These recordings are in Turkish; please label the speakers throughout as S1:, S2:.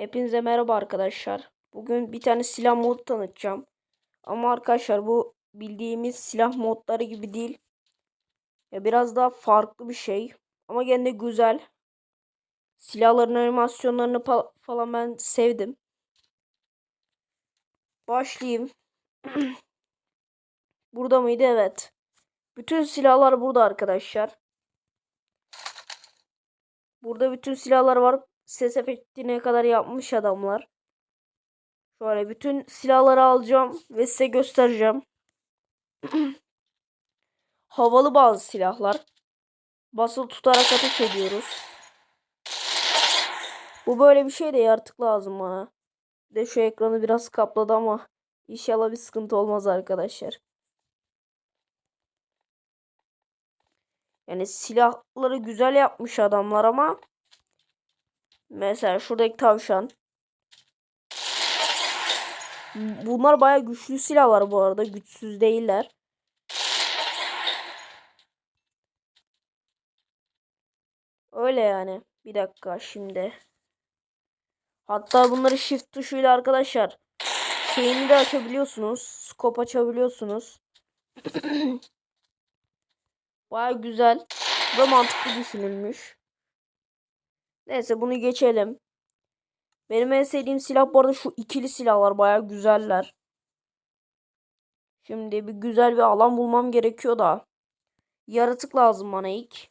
S1: Hepinize merhaba arkadaşlar. Bugün bir tane silah modu tanıtacağım. Ama arkadaşlar bu bildiğimiz silah modları gibi değil. Ya biraz daha farklı bir şey. Ama gene de güzel. Silahların animasyonlarını falan ben sevdim. Başlayayım. burada mıydı? Evet. Bütün silahlar burada arkadaşlar. Burada bütün silahlar var. Ses efektine kadar yapmış adamlar. Şöyle bütün silahları alacağım ve size göstereceğim. Havalı bazı silahlar. Basılı tutarak ateş ediyoruz. Bu böyle bir şey de yaratık lazım bana. Bir de şu ekranı biraz kapladı ama inşallah bir sıkıntı olmaz arkadaşlar. Yani silahları güzel yapmış adamlar ama mesela şuradaki tavşan Bunlar baya güçlü silahlar bu arada. Güçsüz değiller. Öyle yani. Bir dakika şimdi. Hatta bunları shift tuşuyla arkadaşlar şeyini de açabiliyorsunuz. Scope açabiliyorsunuz. baya güzel ve mantıklı düşünülmüş. Neyse bunu geçelim. Benim en sevdiğim silah bu arada şu ikili silahlar baya güzeller. Şimdi bir güzel bir alan bulmam gerekiyor da. Yaratık lazım bana ilk.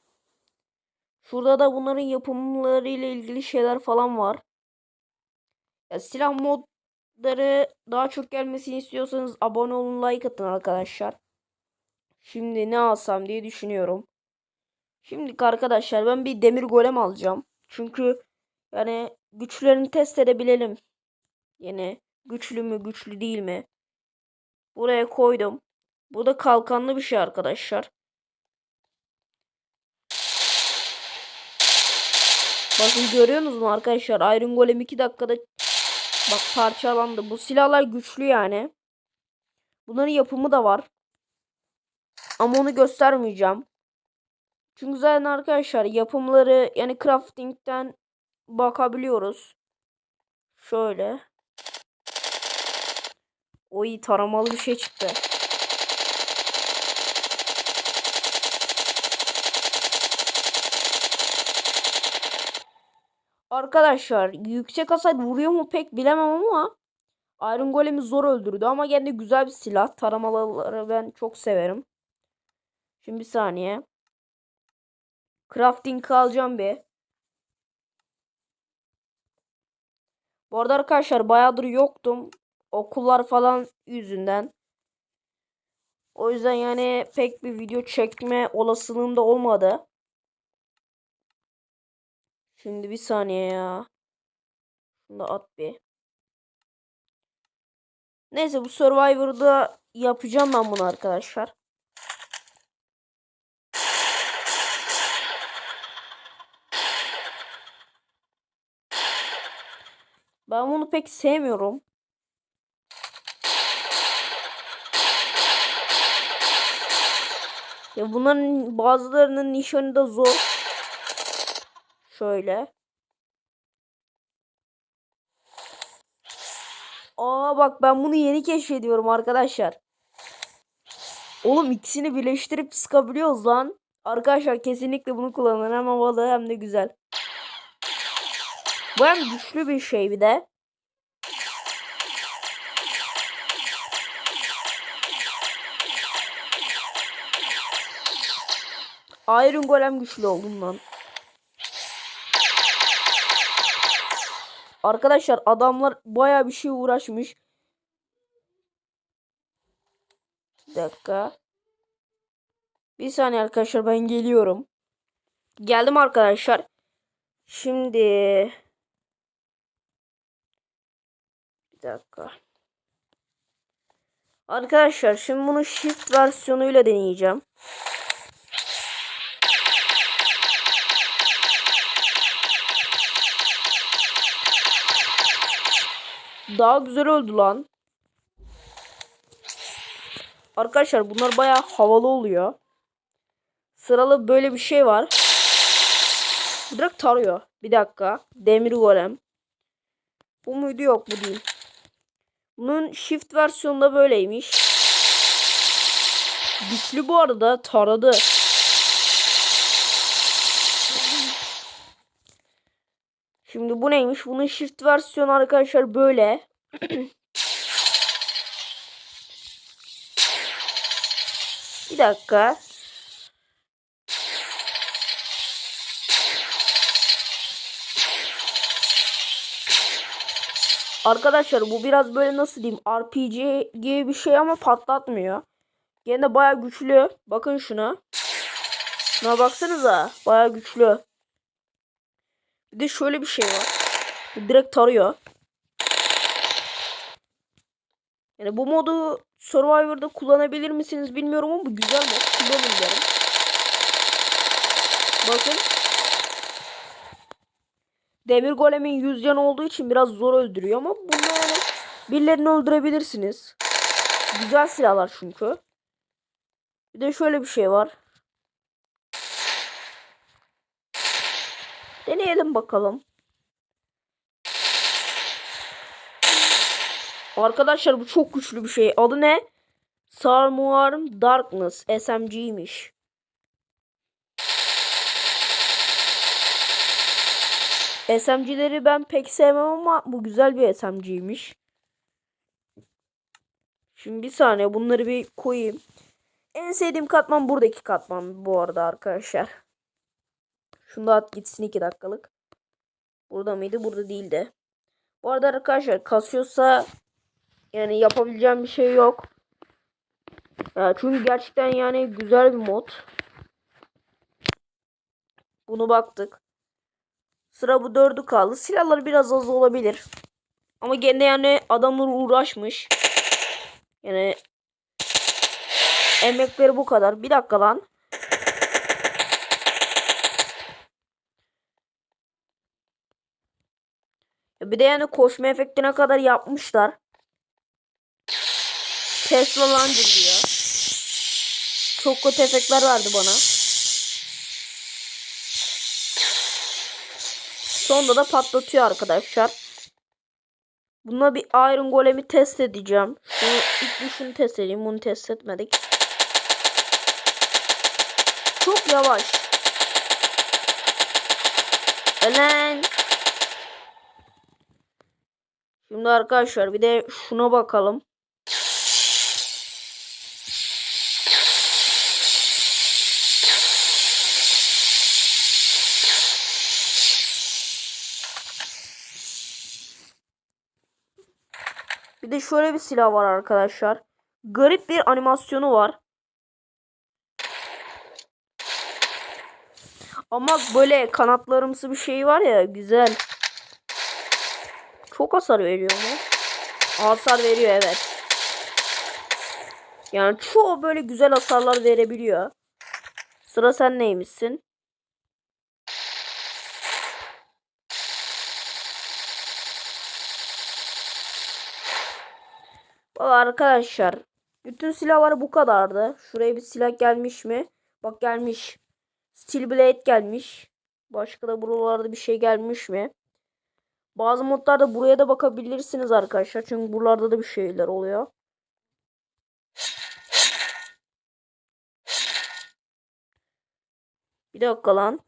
S1: Şurada da bunların yapımları ile ilgili şeyler falan var. Ya silah modları daha çok gelmesini istiyorsanız abone olun like atın arkadaşlar. Şimdi ne alsam diye düşünüyorum. Şimdi arkadaşlar ben bir demir golem alacağım. Çünkü yani güçlerini test edebilelim. Yine güçlü mü güçlü değil mi? Buraya koydum. Bu da kalkanlı bir şey arkadaşlar. Bakın görüyorsunuz mu arkadaşlar? Iron Golem 2 dakikada bak parçalandı. Bu silahlar güçlü yani. Bunların yapımı da var. Ama onu göstermeyeceğim. Çünkü zaten arkadaşlar yapımları yani crafting'den bakabiliyoruz. Şöyle. O iyi taramalı bir şey çıktı. Arkadaşlar yüksek hasar vuruyor mu pek bilemem ama Iron Golem'i zor öldürdü ama gene güzel bir silah. Taramaları ben çok severim. Şimdi bir saniye. Crafting alacağım bir. Bu arada arkadaşlar bayağıdır yoktum. Okullar falan yüzünden. O yüzden yani pek bir video çekme olasılığım da olmadı. Şimdi bir saniye ya. Şunu da at bir. Neyse bu Survivor'da yapacağım ben bunu arkadaşlar. Ben bunu pek sevmiyorum. Ya bunların bazılarının nişanı da zor. Şöyle. Aa bak ben bunu yeni keşfediyorum arkadaşlar. Oğlum ikisini birleştirip sıkabiliyoruz lan. Arkadaşlar kesinlikle bunu kullanın. Hem havalı hem de güzel. Bu güçlü bir şey bir de. Iron Golem güçlü oldum lan. Arkadaşlar adamlar baya bir şey uğraşmış. Bir dakika. Bir saniye arkadaşlar ben geliyorum. Geldim arkadaşlar. Şimdi bir dakika. Arkadaşlar şimdi bunu shift versiyonuyla deneyeceğim. Daha güzel öldü lan. Arkadaşlar bunlar baya havalı oluyor. Sıralı böyle bir şey var. Direkt tarıyor. Bir dakika. Demir golem. Bu muydu yok bu değil. Bunun shift versiyonu da böyleymiş. Güçlü bu arada taradı. Şimdi bu neymiş? Bunun shift versiyonu arkadaşlar böyle. Bir dakika. Arkadaşlar bu biraz böyle nasıl diyeyim RPG gibi bir şey ama patlatmıyor. Gene de baya güçlü. Bakın şuna. Şuna baksanıza. Baya güçlü. Bir de şöyle bir şey var. Direkt tarıyor. Yani bu modu Survivor'da kullanabilir misiniz bilmiyorum ama bu güzel mod. Kullanın derim. Bakın. Demir golemin 100 can olduğu için biraz zor öldürüyor ama bunu yani birilerini öldürebilirsiniz. Güzel silahlar çünkü. Bir de şöyle bir şey var. Deneyelim bakalım. Arkadaşlar bu çok güçlü bir şey. Adı ne? Sarmuarm Darkness SMG'ymiş. SMG'leri ben pek sevmem ama bu güzel bir SMG'ymiş. Şimdi bir saniye bunları bir koyayım. En sevdiğim katman buradaki katman bu arada arkadaşlar. Şunu da at gitsin 2 dakikalık. Burada mıydı? Burada değildi. Bu arada arkadaşlar kasıyorsa yani yapabileceğim bir şey yok. Ya çünkü gerçekten yani güzel bir mod. Bunu baktık. Sıra bu dördü kaldı. Silahlar biraz az olabilir. Ama gene yani adamlar uğraşmış. Yani emekleri bu kadar. Bir dakika lan. Bir de yani koşma efektine kadar yapmışlar. Tesla Launcher diyor. Çok kötü efektler verdi bana. Sonunda da patlatıyor arkadaşlar. Buna bir Iron Golem'i test edeceğim. Şunu, ilk bir test edeyim. Bunu test etmedik. Çok yavaş. Elen. Şimdi arkadaşlar bir de şuna bakalım. Bir de şöyle bir silah var arkadaşlar. Garip bir animasyonu var. Ama böyle kanatlarımsı bir şey var ya güzel. Çok hasar veriyor mu? Hasar veriyor evet. Yani çoğu böyle güzel hasarlar verebiliyor. Sıra sen neymişsin? Arkadaşlar. Bütün silahlar bu kadardı. Şuraya bir silah gelmiş mi? Bak gelmiş. Steel Blade gelmiş. Başka da buralarda bir şey gelmiş mi? Bazı modlarda buraya da bakabilirsiniz arkadaşlar. Çünkü buralarda da bir şeyler oluyor. Bir dakika lan.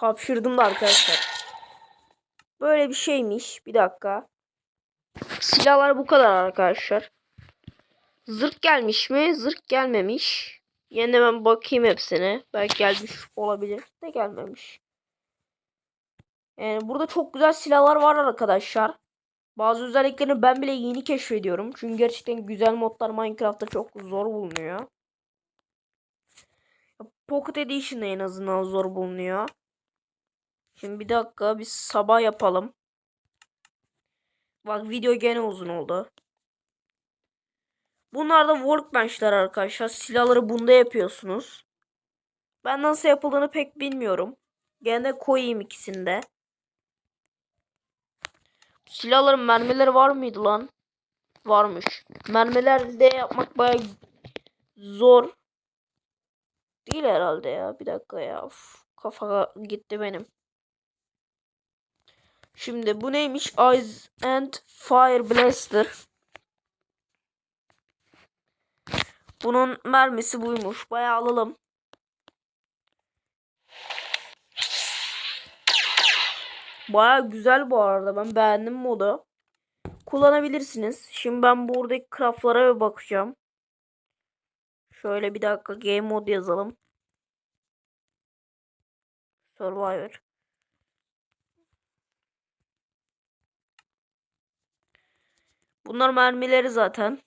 S1: Hapşırdım da arkadaşlar. Böyle bir şeymiş. Bir dakika. Silahlar bu kadar arkadaşlar. Zırh gelmiş mi? Zırh gelmemiş. Yine ben bakayım hepsine. Belki gelmiş olabilir. De gelmemiş. Yani burada çok güzel silahlar var arkadaşlar. Bazı özelliklerini ben bile yeni keşfediyorum. Çünkü gerçekten güzel modlar Minecraft'ta çok zor bulunuyor. Pocket Edition'da en azından zor bulunuyor. Şimdi bir dakika bir sabah yapalım. Bak video gene uzun oldu. Bunlar da workbench'ler arkadaşlar. Silahları bunda yapıyorsunuz. Ben nasıl yapıldığını pek bilmiyorum. Gene koyayım ikisinde. Silahların mermileri var mıydı lan? Varmış. Mermiler de yapmak baya zor. Değil herhalde ya. Bir dakika ya. Uf, kafa gitti benim. Şimdi bu neymiş? Ice and Fire Blaster. Bunun mermisi buymuş. Bayağı alalım. Bayağı güzel bu arada. Ben beğendim modu. Kullanabilirsiniz. Şimdi ben buradaki craftlara bir bakacağım. Şöyle bir dakika game mode yazalım. Survivor. Bunlar mermileri zaten.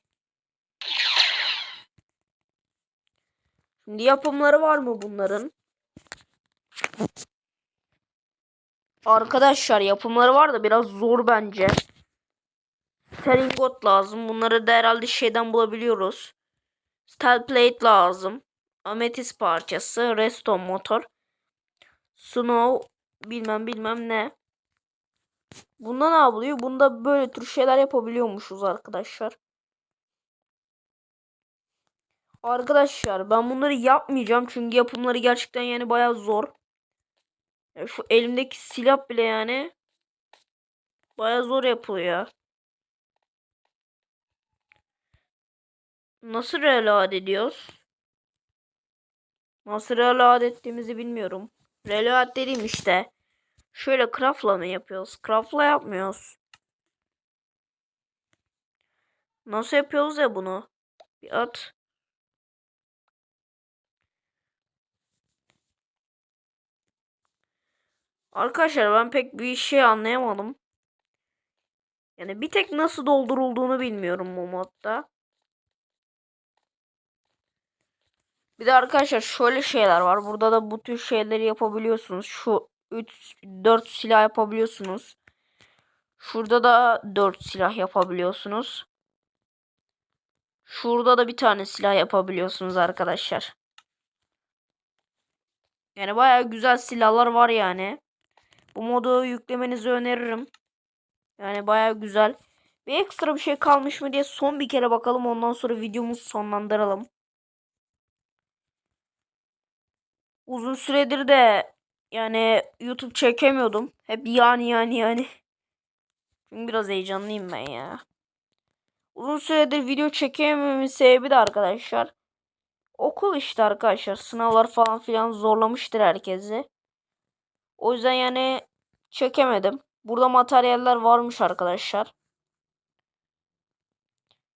S1: Şimdi yapımları var mı bunların? Arkadaşlar yapımları var da biraz zor bence. Steringot lazım. Bunları da herhalde şeyden bulabiliyoruz. Steel plate lazım. Ametist parçası. Redstone motor. Snow bilmem bilmem ne. Bunda ne yapılıyor? Bunda böyle tür şeyler yapabiliyormuşuz arkadaşlar. Arkadaşlar ben bunları yapmayacağım çünkü yapımları gerçekten yani bayağı zor. Ya şu elimdeki silah bile yani bayağı zor yapılıyor. Nasıl reload ediyoruz? Nasıl reload ettiğimizi bilmiyorum. Reload dediğim işte. Şöyle craftla mı yapıyoruz? Craftla yapmıyoruz. Nasıl yapıyoruz ya bunu? Bir at. Arkadaşlar ben pek bir şey anlayamadım. Yani bir tek nasıl doldurulduğunu bilmiyorum bu modda. Bir de arkadaşlar şöyle şeyler var. Burada da bu tür şeyleri yapabiliyorsunuz. Şu 3 4 silah yapabiliyorsunuz. Şurada da 4 silah yapabiliyorsunuz. Şurada da bir tane silah yapabiliyorsunuz arkadaşlar. Yani baya güzel silahlar var yani. Bu modu yüklemenizi öneririm. Yani baya güzel. Bir ekstra bir şey kalmış mı diye son bir kere bakalım. Ondan sonra videomuzu sonlandıralım. Uzun süredir de yani YouTube çekemiyordum. Hep yani yani yani. Çünkü biraz heyecanlıyım ben ya. Uzun süredir video çekemememin sebebi de arkadaşlar. Okul işte arkadaşlar. Sınavlar falan filan zorlamıştır herkesi. O yüzden yani çekemedim. Burada materyaller varmış arkadaşlar.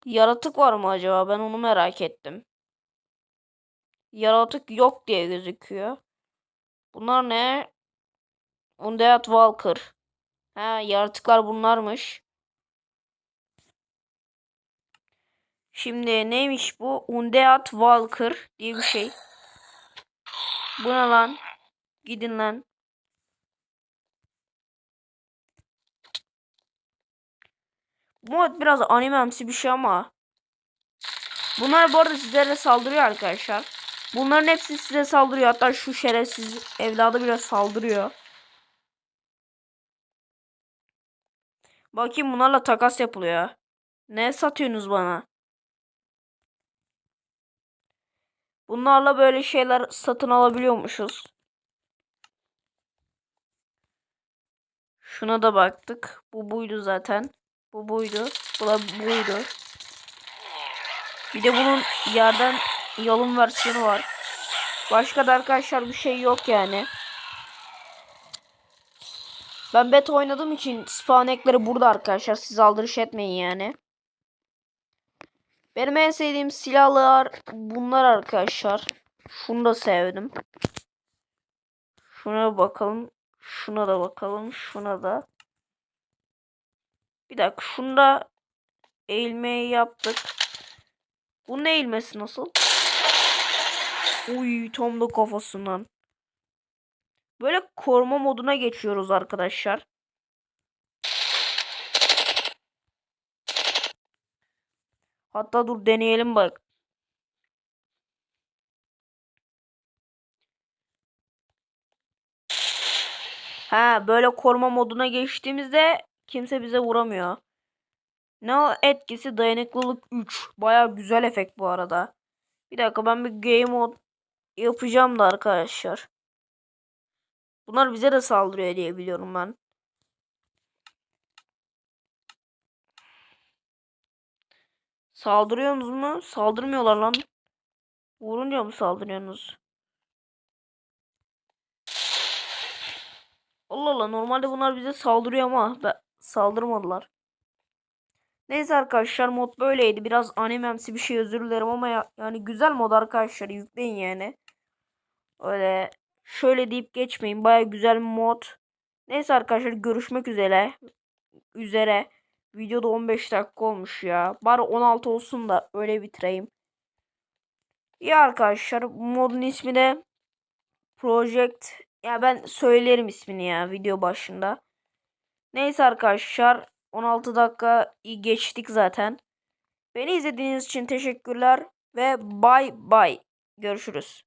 S1: Yaratık var mı acaba? Ben onu merak ettim. Yaratık yok diye gözüküyor. Bunlar ne? Undead Walker. Ha yaratıklar bunlarmış. Şimdi neymiş bu? Undead Walker diye bir şey. Bu ne lan? Gidin lan. Bu mod biraz animemsi bir şey ama. Bunlar bu arada sizlere saldırıyor arkadaşlar. Bunların hepsi size saldırıyor. Hatta şu şerefsiz evladı bile saldırıyor. Bakayım bunlarla takas yapılıyor. Ne satıyorsunuz bana? Bunlarla böyle şeyler satın alabiliyormuşuz. Şuna da baktık. Bu buydu zaten. Bu buydu. Bu da buydu. Bir de bunun yerden yalın versiyonu var. Başka da arkadaşlar bir şey yok yani. Ben beta oynadığım için spawn ekleri burada arkadaşlar. Siz aldırış etmeyin yani. Benim en sevdiğim silahlar bunlar arkadaşlar. Şunu da sevdim. Şuna bakalım. Şuna da bakalım. Şuna da. Bir dakika. Şunda eğilmeyi yaptık. Bu ne eğilmesi nasıl? Uy tam da kafasından. Böyle koruma moduna geçiyoruz arkadaşlar. Hatta dur deneyelim bak. Ha böyle koruma moduna geçtiğimizde kimse bize vuramıyor. Ne o etkisi dayanıklılık 3. Baya güzel efekt bu arada. Bir dakika ben bir game mode yapacağım da arkadaşlar. Bunlar bize de saldırıyor diye biliyorum ben. Saldırıyorsunuz mu? Saldırmıyorlar lan. Vurunca mı saldırıyorsunuz? Allah Allah normalde bunlar bize saldırıyor ama be, saldırmadılar. Neyse arkadaşlar mod böyleydi. Biraz animemsi bir şey özür dilerim ama ya, yani güzel mod arkadaşlar yükleyin yani. Öyle şöyle deyip geçmeyin. Baya güzel mod. Neyse arkadaşlar görüşmek üzere. Üzere. Videoda 15 dakika olmuş ya. Bari 16 olsun da öyle bitireyim. İyi arkadaşlar modun ismi de Project ya ben söylerim ismini ya video başında. Neyse arkadaşlar 16 dakika geçtik zaten. Beni izlediğiniz için teşekkürler ve bay bay. Görüşürüz.